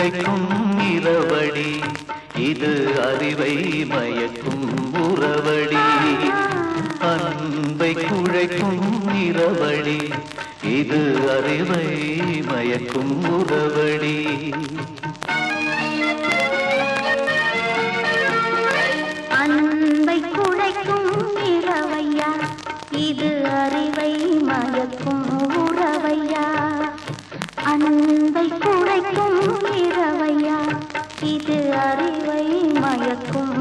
கிடைக்கும் இரவடி. இது அறிவை மயக்கும் உறவடி. அன்பை குழைக்கும் இரவடி. இது அறிவை மயக்கும் உறவடி. அன்பை குழைக்கும் இரவையா? இது அறிவை மயக்கும் உறவையா? அன்பை இது அறிவை மயக்கும்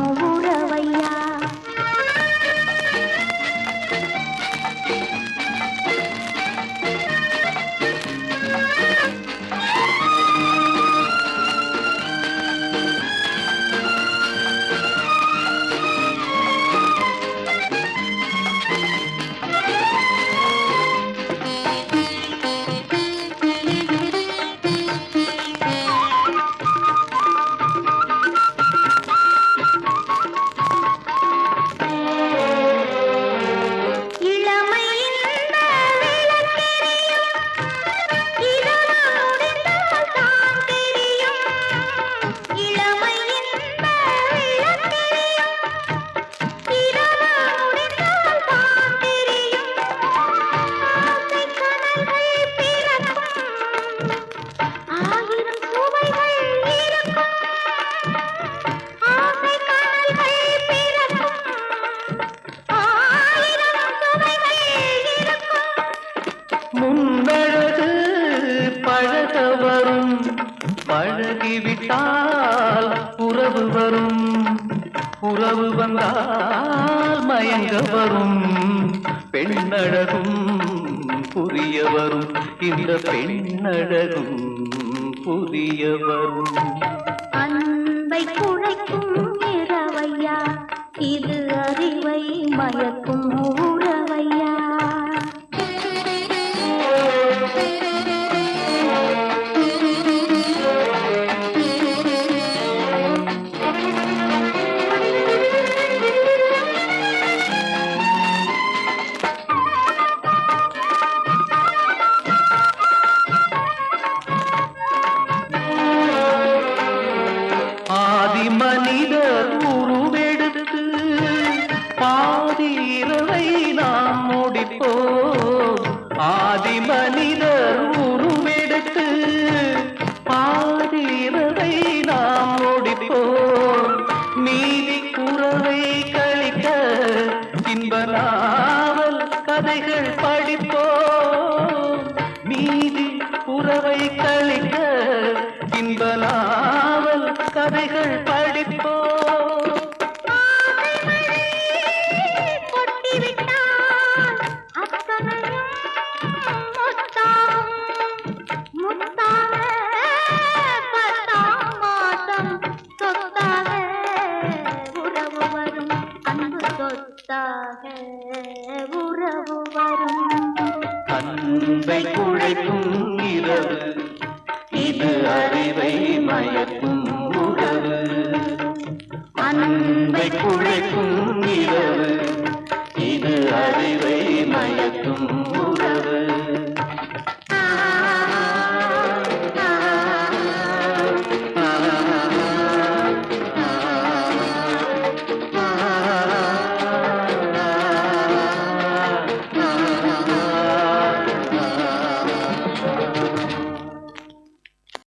பழகிவிட்டால் உறவு வரும். உறவு வந்தால் மயங்க வரும். பெண்ணழகும் புரிய வரும். இந்த பெண்ணழகும் புரிய வரும். அன்பை குழைக்கும் இரவையா? இது அறிவை மயக்கும் பாதி மனிதர் உருவெடுத்து பாதி இரவை நாம் முடிப்போம். ஆதி மனிதர் உருவெடுத்து பாதி இரவை நாம் முடிப்போம். மீதி குறவை கழிக்க இன்பராவல் கதைகள் படிப்போம். மீதி குறவை கழிக்க இன்ப கதைகள் சொத்தாக உறவு வரும். அன்பை குழைக்கும் இரவு இது அறிவை மயக்கும் உறவு. அன்பை குழைக்கும் இரவு இது அறிவை மயக்கும்